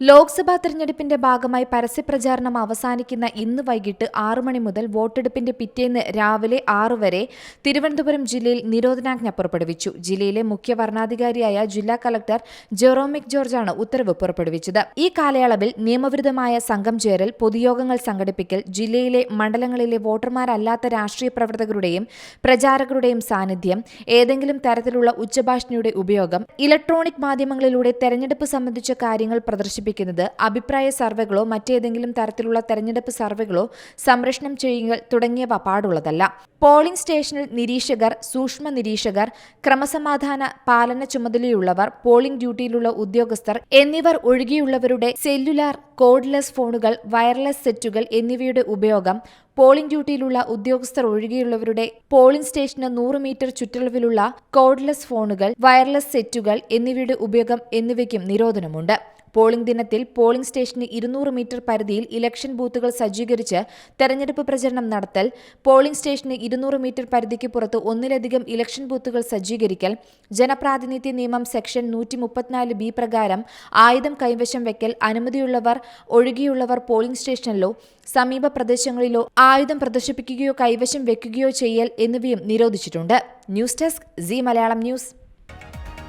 ലോക്സഭാ തെരഞ്ഞെടുപ്പിന്റെ ഭാഗമായി പരസ്യപ്രചാരണം അവസാനിക്കുന്ന ഇന്ന് വൈകിട്ട് ആറു മണി മുതൽ വോട്ടെടുപ്പിന്റെ പിറ്റേന്ന് രാവിലെ ആറു വരെ തിരുവനന്തപുരം ജില്ലയിൽ നിരോധനാജ്ഞ പുറപ്പെടുവിച്ചു. ജില്ലയിലെ മുഖ്യ വരണാധികാരിയായ ജില്ലാ കളക്ടർ ജെറോമിക് ജോർജാണ് ഉത്തരവ് പുറപ്പെടുവിച്ചത്. ഈ കാലയളവിൽ നിയമവിരുദ്ധമായ സംഘം ചേരൽ പൊതുയോഗങ്ങൾ സംഘടിപ്പിക്കൽ ജില്ലയിലെ മണ്ഡലങ്ങളിലെ വോട്ടർമാരല്ലാത്ത രാഷ്ട്രീയ പ്രവർത്തകരുടെയും പ്രചാരകരുടെയും സാന്നിധ്യം ഏതെങ്കിലും തരത്തിലുള്ള ഉച്ചഭാഷണിയുടെ ഉപയോഗം ഇലക്ട്രോണിക് മാധ്യമങ്ങളിലൂടെ തെരഞ്ഞെടുപ്പ് സംബന്ധിച്ച കാര്യങ്ങൾ പ്രദർശിപ്പിക്കുന്നത് അഭിപ്രായ സർവേകളോ മറ്റേതെങ്കിലും തരത്തിലുള്ള തെരഞ്ഞെടുപ്പ് സർവേകളോ സംരക്ഷണം ചെയ്യുക തുടങ്ങിയവ പാടുള്ളതല്ല. പോളിംഗ് സ്റ്റേഷനിൽ നിരീക്ഷകർ സൂക്ഷ്മ നിരീക്ഷകർ ക്രമസമാധാന പാലന ചുമതലയുള്ളവർ പോളിംഗ് ഡ്യൂട്ടിയിലുള്ള ഉദ്യോഗസ്ഥർ എന്നിവർ ഒഴികെയുള്ളവരുടെ സെല്ലുലാർ കോഡ്ലെസ് ഫോണുകൾ വയർലെസ് സെറ്റുകൾ എന്നിവയുടെ ഉപയോഗം പോളിംഗ് ഡ്യൂട്ടിയിലുള്ള ഉദ്യോഗസ്ഥർ ഒഴികെയുള്ളവരുടെ പോളിംഗ് സ്റ്റേഷന് നൂറ് മീറ്റർ ചുറ്റളവിലുള്ള കോഡ്ലെസ് ഫോണുകൾ വയർലെസ് സെറ്റുകൾ എന്നിവയുടെ ഉപയോഗം എന്നിവയ്ക്കും നിരോധനമുണ്ട്. പോളിംഗ് ദിനത്തിൽ പോളിംഗ് സ്റ്റേഷന് ഇരുന്നൂറ് മീറ്റർ പരിധിയിൽ ഇലക്ഷൻ ബൂത്തുകൾ സജ്ജീകരിച്ച് തെരഞ്ഞെടുപ്പ് പ്രചരണം നടത്തൽ പോളിംഗ് സ്റ്റേഷന് ഇരുന്നൂറ് മീറ്റർ പരിധിക്ക് പുറത്ത് ഒന്നിലധികം ഇലക്ഷൻ ബൂത്തുകൾ സജ്ജീകരിക്കൽ ജനപ്രാതിനിധ്യ നിയമം സെക്ഷൻ നൂറ്റി മുപ്പത്തിനാല് ബി പ്രകാരം ആയുധം കൈവശം വെക്കൽ അനുമതിയുള്ളവർ ഒഴികെയുള്ളവർ പോളിംഗ് സ്റ്റേഷനിലോ സമീപ പ്രദേശങ്ങളിലോ ആയുധം പ്രദർശിപ്പിക്കുകയോ കൈവശം വെക്കുകയോ ചെയ്യൽ എന്നിവയും നിരോധിച്ചിട്ടുണ്ട്. News desk Zee Malayalam news.